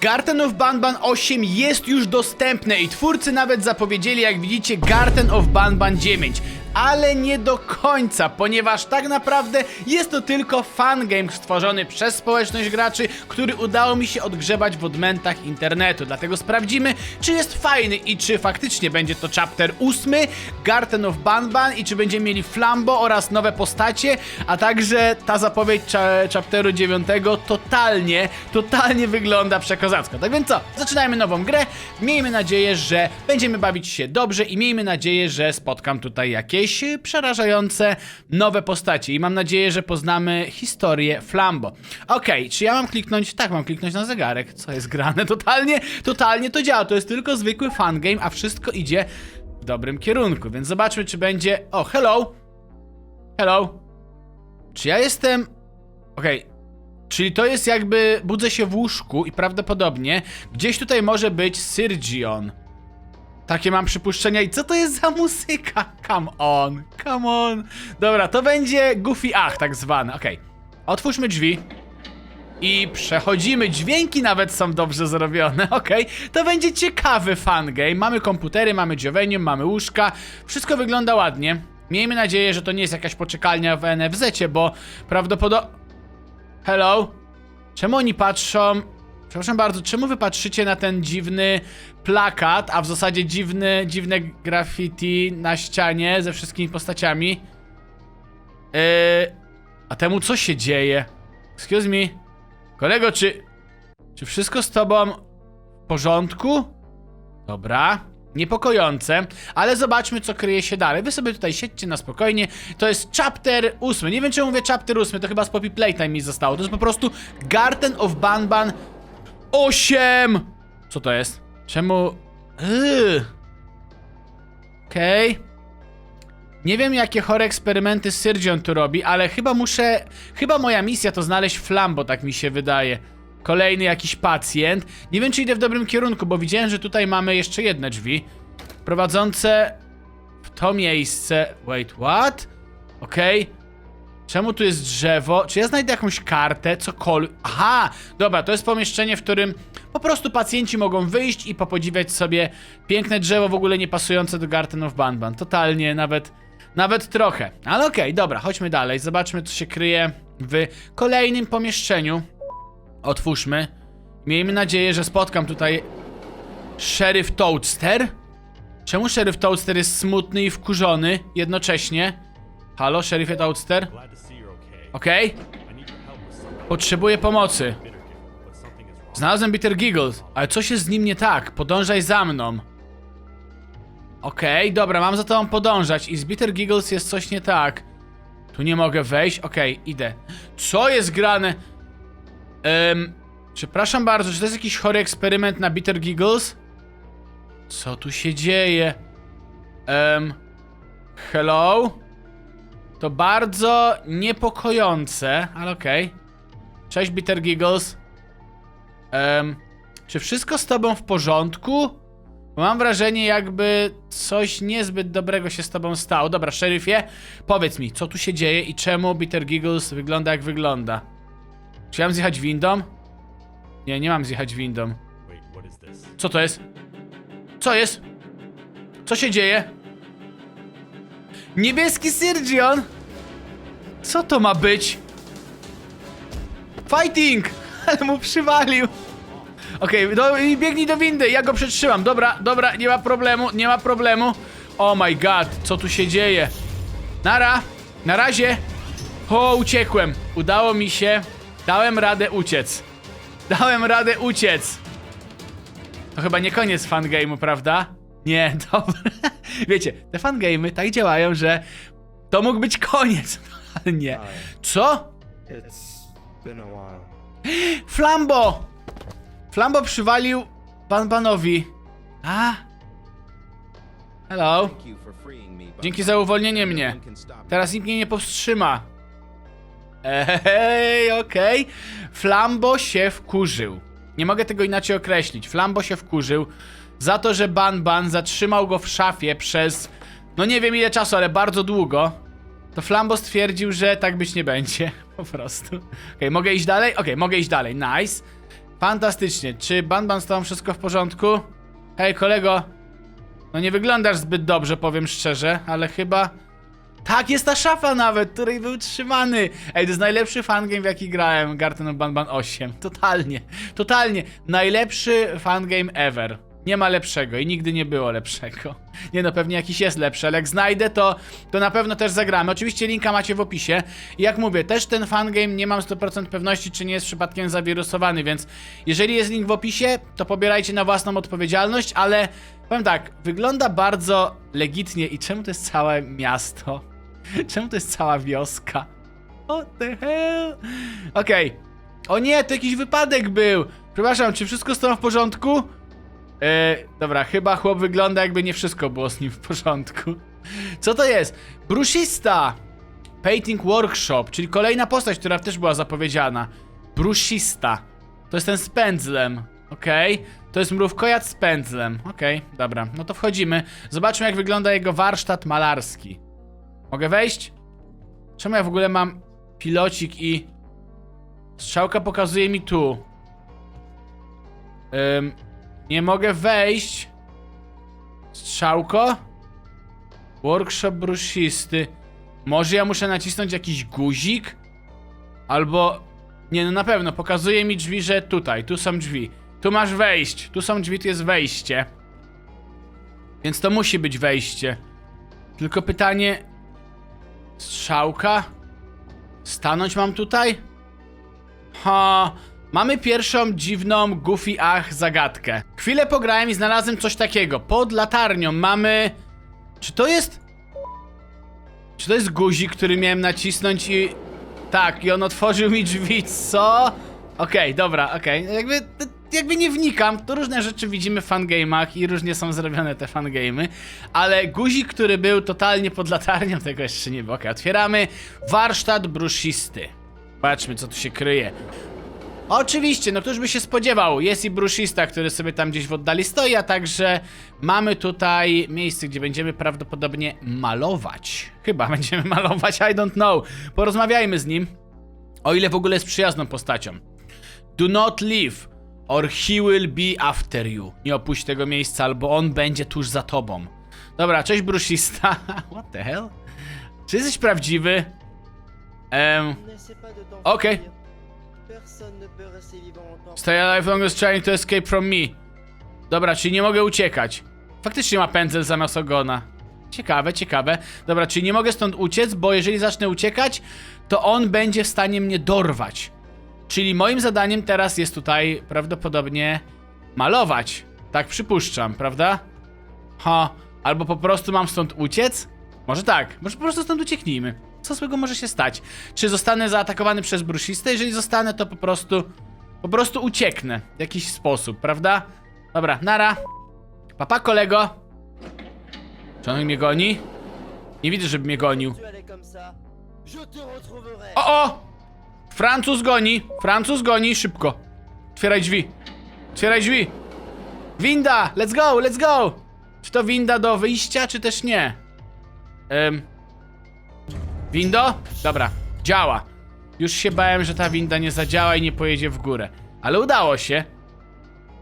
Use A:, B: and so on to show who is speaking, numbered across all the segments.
A: Garden of Banban 8 jest już dostępne i twórcy nawet zapowiedzieli, jak widzicie, Garden of Banban 9. Ale nie do końca, ponieważ tak naprawdę jest to tylko fangame stworzony przez społeczność graczy, który udało mi się odgrzebać w odmętach internetu. Dlatego sprawdzimy, czy jest fajny i czy faktycznie będzie to chapter 8 Garden of Banban i czy będziemy mieli Flambo oraz nowe postacie, a także ta zapowiedź cha chapteru 9 totalnie, totalnie wygląda przekozacko. Tak więc co, zaczynajmy nową grę. Miejmy nadzieję, że będziemy bawić się dobrze i miejmy nadzieję, że spotkam tutaj jakieś przerażające nowe postacie i mam nadzieję, że poznamy historię Flambo. Okej, czy ja mam kliknąć? Tak, mam kliknąć na zegarek. Co jest grane? Totalnie, totalnie to działa. To jest tylko zwykły fangame, a wszystko idzie w dobrym kierunku, więc zobaczmy, czy będzie... O, hello! Hello! Czy ja jestem... Okej, Czyli to jest jakby budzę się w łóżku i prawdopodobnie gdzieś tutaj może być Syrgion. Takie mam przypuszczenia i co to jest za muzyka? Come on, come on. Dobra, to będzie Goofy Ach tak zwane, okej. Otwórzmy drzwi. I przechodzimy, dźwięki nawet są dobrze zrobione, okej. To będzie ciekawy fangame. Mamy komputery, mamy dziowenium, mamy łóżka. Wszystko wygląda ładnie. Miejmy nadzieję, że to nie jest jakaś poczekalnia w NFZ, bo prawdopodobnie... Hello? Czemu oni patrzą... Przepraszam bardzo, czemu wy patrzycie na ten dziwny plakat, a w zasadzie dziwny, dziwne graffiti na ścianie ze wszystkimi postaciami? Yy, a temu co się dzieje? Excuse me. Kolego, czy... Czy wszystko z tobą w porządku? Dobra. Niepokojące, ale zobaczmy, co kryje się dalej. Wy sobie tutaj siedźcie na spokojnie. To jest chapter 8. Nie wiem, czemu mówię chapter 8, to chyba z Poppy Playtime mi zostało. To jest po prostu Garden of Banban 8! Co to jest? Czemu... Okej. Nie wiem, jakie chore eksperymenty Syrdzion tu robi, ale chyba muszę... Chyba moja misja to znaleźć Flambo, tak mi się wydaje. Kolejny jakiś pacjent. Nie wiem, czy idę w dobrym kierunku, bo widziałem, że tutaj mamy jeszcze jedne drzwi. Prowadzące w to miejsce... Wait, what? Okej. Czemu tu jest drzewo? Czy ja znajdę jakąś kartę? Cokolwiek. Aha! Dobra, to jest pomieszczenie, w którym po prostu pacjenci mogą wyjść i popodziwiać sobie piękne drzewo, w ogóle nie pasujące do Garden of Banban. Totalnie, nawet, nawet trochę. Ale okej, dobra, chodźmy dalej. Zobaczmy, co się kryje w kolejnym pomieszczeniu. Otwórzmy. Miejmy nadzieję, że spotkam tutaj Sheriff Toadster. Czemu Sheriff Toadster jest smutny i wkurzony jednocześnie? Halo,
B: you're okay.
A: Okej?
B: Something.
A: Potrzebuję pomocy. Znalazłem Bitter Giggles, ale coś jest z nim nie tak. Podążaj za mną. Okej, dobra, mam za tobą podążać i z Bitter Giggles jest coś nie tak. Tu nie mogę wejść, okej, idę. Co jest grane? Ehm, przepraszam bardzo, czy to jest jakiś chory eksperyment na Bitter Giggles? Co tu się dzieje? Ehm, hello? To bardzo niepokojące, ale okej. Cześć Bitter Giggles. Em, czy wszystko z tobą w porządku? Bo mam wrażenie, jakby coś niezbyt dobrego się z tobą stało. Dobra, szeryfie, powiedz mi, co tu się dzieje i czemu Bitter Giggles wygląda jak wygląda? Czy ja mam zjechać windą? Nie, nie mam zjechać windą. Co to jest? Co jest? Co się dzieje? Niebieski Syrgion! Co to ma być? Fighting! Ale mu przywalił! Okej, i biegnij do windy, ja go przetrzymam. Dobra, dobra, nie ma problemu, nie ma problemu. Oh my god, co tu się dzieje? Nara, na razie. O, uciekłem. Udało mi się. Dałem radę uciec. Dałem radę uciec. To chyba nie koniec fangame'u, prawda? Nie, dobra. Wiecie, te fangame'y tak działają, że to mógł być koniec. Ale nie. Co?
C: It's been a while.
A: Flambo! Flambo przywalił Banbanowi. A? Hello. Dzięki za uwolnienie mnie. Teraz nikt mnie nie powstrzyma. Ej, okej. Flambo się wkurzył. Nie mogę tego inaczej określić. Flambo się wkurzył za to, że Banban zatrzymał go w szafie przez no nie wiem ile czasu, ale bardzo długo. To Flambo stwierdził, że tak być nie będzie. Po prostu. Okej, mogę iść dalej? Okej, mogę iść dalej. Nice. Fantastycznie. Czy Banban z tobą wszystko w porządku? Hej, kolego. No nie wyglądasz zbyt dobrze, powiem szczerze, ale chyba... Tak, jest ta szafa nawet, której był trzymany. Ej, to jest najlepszy fangame, w jaki grałem, Garten of Banban 8. Totalnie, totalnie. Najlepszy fangame ever. Nie ma lepszego i nigdy nie było lepszego. Nie no, pewnie jakiś jest lepszy, ale jak znajdę, to, to na pewno też zagramy. Oczywiście linka macie w opisie. I jak mówię, też ten fangame nie mam 100% pewności, czy nie jest przypadkiem zawirusowany, więc jeżeli jest link w opisie, to pobierajcie na własną odpowiedzialność, ale powiem tak, wygląda bardzo legitnie i czemu to jest całe miasto? Czemu to jest cała wioska? What the hell? Okej. O nie, to jakiś wypadek był. Przepraszam, czy wszystko z w porządku? E, dobra, chyba chłop wygląda jakby nie wszystko było z nim w porządku. Co to jest? Brusista! Painting Workshop, czyli kolejna postać, która też była zapowiedziana. Brusista. To jest ten z pędzlem. Okej. To jest mrówkojad z pędzlem. Okej, dobra. No to wchodzimy. Zobaczmy, jak wygląda jego warsztat malarski. Mogę wejść? Czemu ja w ogóle mam pilocik i... Strzałka pokazuje mi tu. Ym, nie mogę wejść. Strzałko? Workshop brusisty. Może ja muszę nacisnąć jakiś guzik? Albo... Nie, no na pewno, pokazuje mi drzwi, że tutaj, tu są drzwi. Tu masz wejść, tu są drzwi, tu jest wejście. Więc to musi być wejście. Tylko pytanie... Strzałka? Stanąć mam tutaj? Ha... Mamy pierwszą dziwną Goofy Ach zagadkę. Chwilę pograłem i znalazłem coś takiego. Pod latarnią mamy... Czy to jest... Czy to jest guzik, który miałem nacisnąć i... Tak, i on otworzył mi drzwi, co? Okej, dobra, okej. Jakby, jakby nie wnikam, to różne rzeczy widzimy w fangame'ach i różnie są zrobione te fangame'y, ale guzik, który był totalnie pod latarnią, tego jeszcze nie było. Okej, otwieramy warsztat brusisty. Patrzmy, co tu się kryje. Oczywiście, no któż by się spodziewał, jest i bruszista, który sobie tam gdzieś w oddali stoi, a także mamy tutaj miejsce, gdzie będziemy prawdopodobnie malować. Chyba będziemy malować, I don't know. Porozmawiajmy z nim, o ile w ogóle jest przyjazną postacią. Do not leave, or he will be after you. Nie opuść tego miejsca, albo on będzie tuż za tobą. Dobra, cześć bruszista. What the hell? Czy jesteś prawdziwy? Em,
D: Okej.
A: Ok. Stay alive longest trying to escape from me. Dobra, czyli nie mogę uciekać. Faktycznie ma pędzel zamiast ogona. Ciekawe, ciekawe. Dobra, czyli nie mogę stąd uciec, bo jeżeli zacznę uciekać, to on będzie w stanie mnie dorwać. Czyli moim zadaniem teraz jest tutaj prawdopodobnie malować. Tak przypuszczam, prawda? Ha, albo po prostu mam stąd uciec? Może tak, może po prostu stąd ucieknijmy. Co złego może się stać? Czy zostanę zaatakowany przez brusistę? Jeżeli zostanę, to po prostu... Po prostu ucieknę w jakiś sposób, prawda? Dobra, nara. Papa, kolego. Czy on mnie goni? Nie widzę, żeby mnie gonił. O, o! Francuz goni! Francuz goni, szybko. Otwieraj drzwi. Otwieraj drzwi. Winda! Let's go, let's go! Czy to winda do wyjścia, czy też nie? Ym. Windo? Dobra, działa. Już się bałem, że ta winda nie zadziała i nie pojedzie w górę. Ale udało się.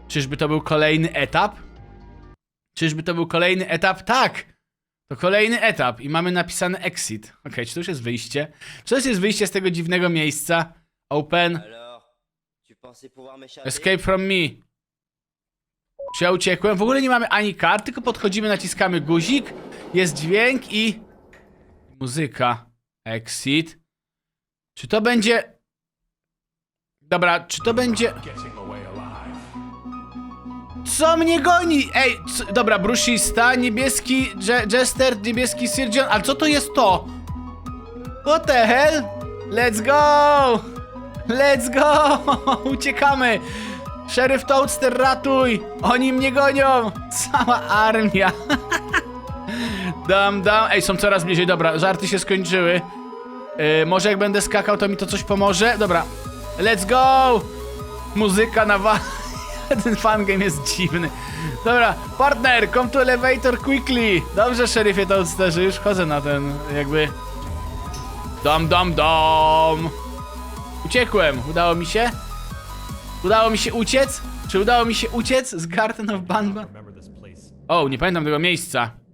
A: Czyżby to był kolejny etap? Czyżby to był kolejny etap? Tak! To kolejny etap i mamy napisane exit. Okej, czy to już jest wyjście? Czy to jest wyjście z tego dziwnego miejsca? Open. Escape from me. Czy ja uciekłem? W ogóle nie mamy ani kart, tylko podchodzimy, naciskamy guzik, jest dźwięk i... Muzyka. Exit. Czy to będzie... Dobra, czy to będzie... Co mnie goni? Ej, co... dobra, brusista, niebieski Je Jester, niebieski Sir ale co to jest to? What the hell? Let's go! Let's go! Uciekamy! Szeryf Toadster, ratuj! Oni mnie gonią! Cała armia! dam, dam. Ej, są coraz bliżej, dobra, żarty się skończyły. Yy, może jak będę skakał, to mi to coś pomoże? Dobra, let's go! Muzyka na wa... Ten fangame jest dziwny. Dobra, partner, come to elevator quickly! Dobrze, szeryfie Toadsterze, już chodzę na ten, jakby... Dom, dom, dom! Uciekłem, udało mi się? Udało mi się uciec? Czy udało mi się uciec z Garden of Banban? O, nie pamiętam tego miejsca.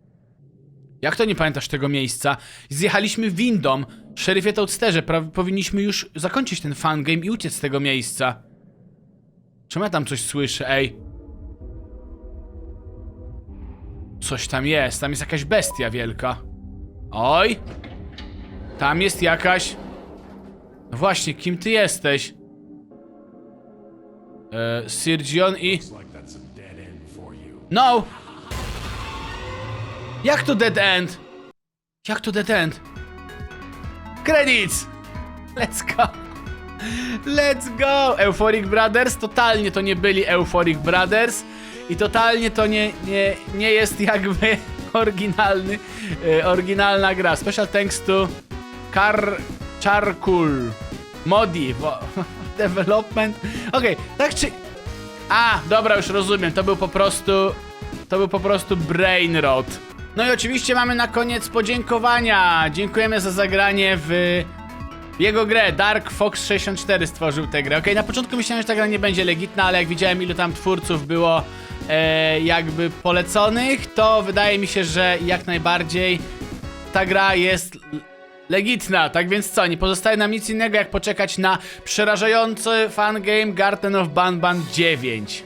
A: Jak to nie pamiętasz tego miejsca? Zjechaliśmy windą. Szeryfie Toadsterze, powinniśmy już zakończyć ten fangame i uciec z tego miejsca. Czemu ja tam coś słyszę, ej? Coś tam jest, tam jest jakaś bestia wielka. Oj! Tam jest jakaś... No właśnie, kim ty jesteś? E, Sirgion i... No! Jak to dead end? Jak to dead end? Credits! Let's go! Let's go! Euphoric Brothers totalnie to nie byli Euphoric Brothers i totalnie to nie, nie, nie jest jakby oryginalny, e, oryginalna gra. Special thanks to Car... Charcoal Modi wo- Development. Okej, tak czy... A, dobra, już rozumiem, to był po prostu... To był po prostu brain rot. No i oczywiście mamy na koniec podziękowania. Dziękujemy za zagranie w jego grę. Dark Fox 64 stworzył tę grę. Okej, na początku myślałem, że ta gra nie będzie legitna, ale jak widziałem ilu tam twórców było e, jakby poleconych, to wydaje mi się, że jak najbardziej ta gra jest legitna. Tak więc co, nie pozostaje nam nic innego jak poczekać na przerażający fangame Garden of Banban 9.